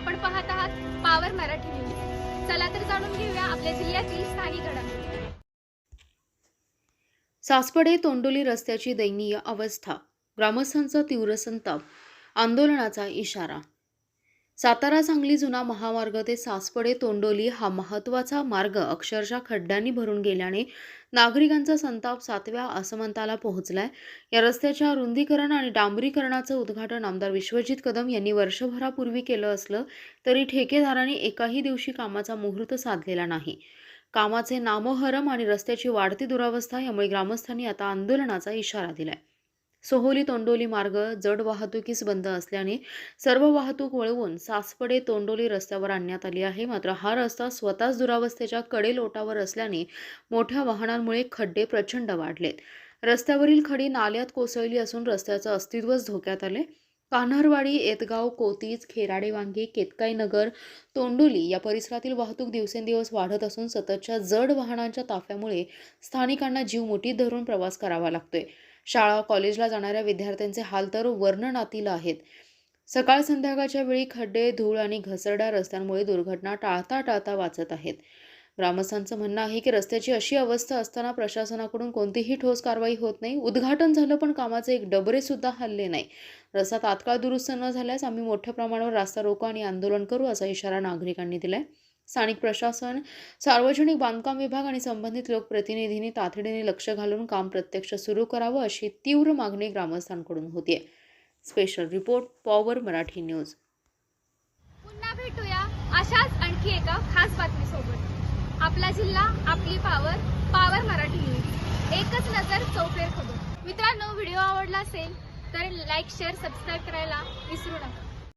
आपण पाहत आहात पावर मराठी न्यूज चला तर जाणून घेऊया आपल्या जिल्ह्यातील स्थानिक घडामोडी. सासपडे तोंडोली रस्त्याची दयनीय अवस्था. ग्रामस्थांचा तीव्र संताप. आंदोलनाचा इशारा. सातारा सांगली जुना महामार्ग ते सासपडे तोंडोली हा महत्त्वाचा मार्ग अक्षरशः खड्ड्यांनी भरून गेल्याने नागरिकांचा संताप सातव्या असमंताला पोहोचलाय. या रस्त्याच्या रुंदीकरण आणि डांबरीकरणाचं उद्घाटन आमदार विश्वजित कदम यांनी वर्षभरापूर्वी केलं असलं तरी ठेकेदारांनी एकाही दिवशी कामाचा मुहूर्त साधलेला नाही. कामाचे नामोहरम आणि रस्त्याची वाढती दुरावस्था यामुळे ग्रामस्थांनी आता आंदोलनाचा इशारा दिलाय. सोहोली तोंडोली मार्ग जड वाहतुकीस बंद असल्याने सर्व वाहतूक वळवून सासपडे तोंडोली रस्त्यावर आणण्यात आली आहे. मात्र हा रस्ता स्वतःच दुरावस्थेच्या कडेलोटावर असल्याने मोठ्या वाहनांमुळे खड्डे प्रचंड वाढलेत. रस्त्यावरील खडी नाल्यात कोसळली असून रस्त्याचं अस्तित्वच धोक्यात आले कान्हरवाडी येतगाव कोतीज खेराडे वांगी केतकाई नगर तोंडोली या परिसरातील वाहतूक दिवसेंदिवस वाढत असून सततच्या जड वाहनांच्या ताफ्यामुळे स्थानिकांना जीव मुठीत धरून प्रवास करावा लागतोय. शाळा कॉलेजला जाणाऱ्या विद्यार्थ्यांचे हाल तर वर्णनातील आहेत. सकाळ संध्याकाळच्या वेळी खड्डे धूळ आणि घसरड्या रस्त्यांमुळे दुर्घटना टाळता टाळता वाचत आहेत. ग्रामस्थांचं म्हणणं आहे की रस्त्याची अशी अवस्था असताना प्रशासनाकडून कोणतीही ठोस कारवाई होत नाही. उद्घाटन झालं पण कामाचे एक डबरे सुद्धा हल्ले नाही. रस्ता तात्काळ दुरुस्त न झाल्यास आम्ही मोठ्या प्रमाणावर रास्ता रोको आणि आंदोलन करू असा इशारा नागरिकांनी दिलाय. स्थानिक प्रशासन सार्वजनिक बांधकाम विभाग आणि संबंधित लोकप्रतिनिधींनी तातडीने लक्ष घालून काम प्रत्यक्ष सुरू करावं अशी तीव्र मागणी ग्रामस्थांकडून होतीये. Special report power Marathi news पुन्हा भेटूया अशाच आणखी एका खास बातमीसोबत. आपला जिल्हा आपली पावर पावर मराठी न्यूज एकच नजर चौफेर खबर मित्रांनो व्हिडिओ आवडला असेल तर लाईक शेअर सबस्क्राईब करायला विसरू नका.